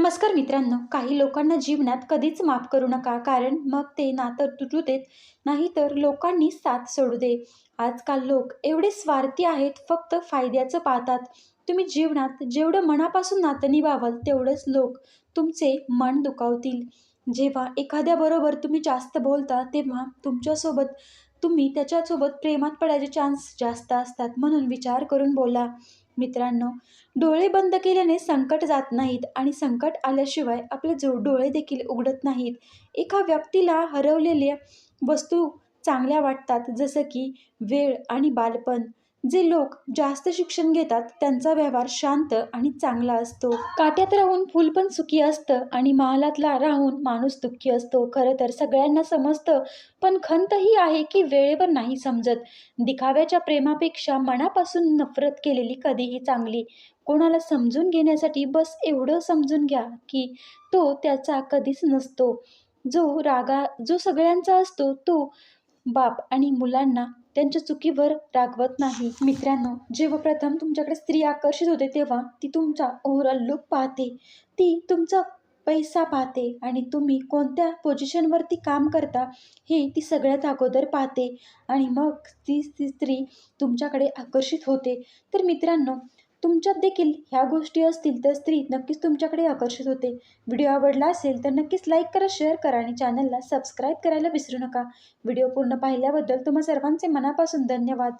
नमस्कार मित्रांनो. काही लोकांना जीवनात कधीच माफ करू नका कारण मग ते नातं तुटू देत नाही तर लोकांनी साथ सोडू दे. आजकाल लोक एवढे स्वार्थी आहेत फक्त फायद्याचं पाहतात. तुम्ही जीवनात जेवढं मनापासून नातं निभावाल तेवढंच लोक तुमचे मन दुखावतील. जेव्हा एखाद्याबरोबर तुम्ही जास्त बोलता तेव्हा तुमच्यासोबत तुम्ही त्याच्यासोबत प्रेमात पडायचे चान्स जास्त असतात म्हणून विचार करून बोला. मित्रांनो डोळे बंद केल्याने संकट जात नाहीत आणि संकट आल्याशिवाय आपले जो डोळे देखील उघडत नाहीत. एका व्यक्तीला हरवलेल्या वस्तू चांगल्या वाटतात जसं की वेळ आणि बालपण. जे लोक जास्त शिक्षण घेतात त्यांचा व्यवहार शांत आणि चांगला असतो. काट्यात राहून फूल पण सुखी असतं आणि महालातला राहून माणूस दुःखी असतो. खरं तर सगळ्यांना समजतं पण खंत ही आहे की वेळेवर नाही समजत. दिखाव्याच्या प्रेमापेक्षा मनापासून नफरत केलेली कधीही चांगली. कोणाला समजून घेण्यासाठी बस एवढं समजून घ्या की तो त्याचा कधीच नसतो. जो रागा जो सगळ्यांचा असतो तो बाप आणि मुलांना त्यांच्या चुकीवर रागवत नाही. मित्रांनो जेव्हा प्रथम तुमच्याकडे स्त्री आकर्षित होते तेव्हा ती तुमचा ओव्हरऑल लुक पाहते. ती तुमचा पैसा पाहते आणि तुम्ही कोणत्या पोझिशनवरती काम करता हे ती सगळ्यात अगोदर पाहते. आणि मग ती ती स्त्री तुमच्याकडे आकर्षित होते. तर मित्रांनो तुमच्यात देखील ह्या गोष्टी असतील तर स्त्री नक्कीच तुमच्याकडे आकर्षित होते. व्हिडिओ आवडला असेल तर नक्कीच लाईक करा शेअर करा आणि चॅनलला सबस्क्राईब करायला विसरू नका. व्हिडिओ पूर्ण पाहिल्याबद्दल तुम्हा सर्वांचे मनापासून धन्यवाद.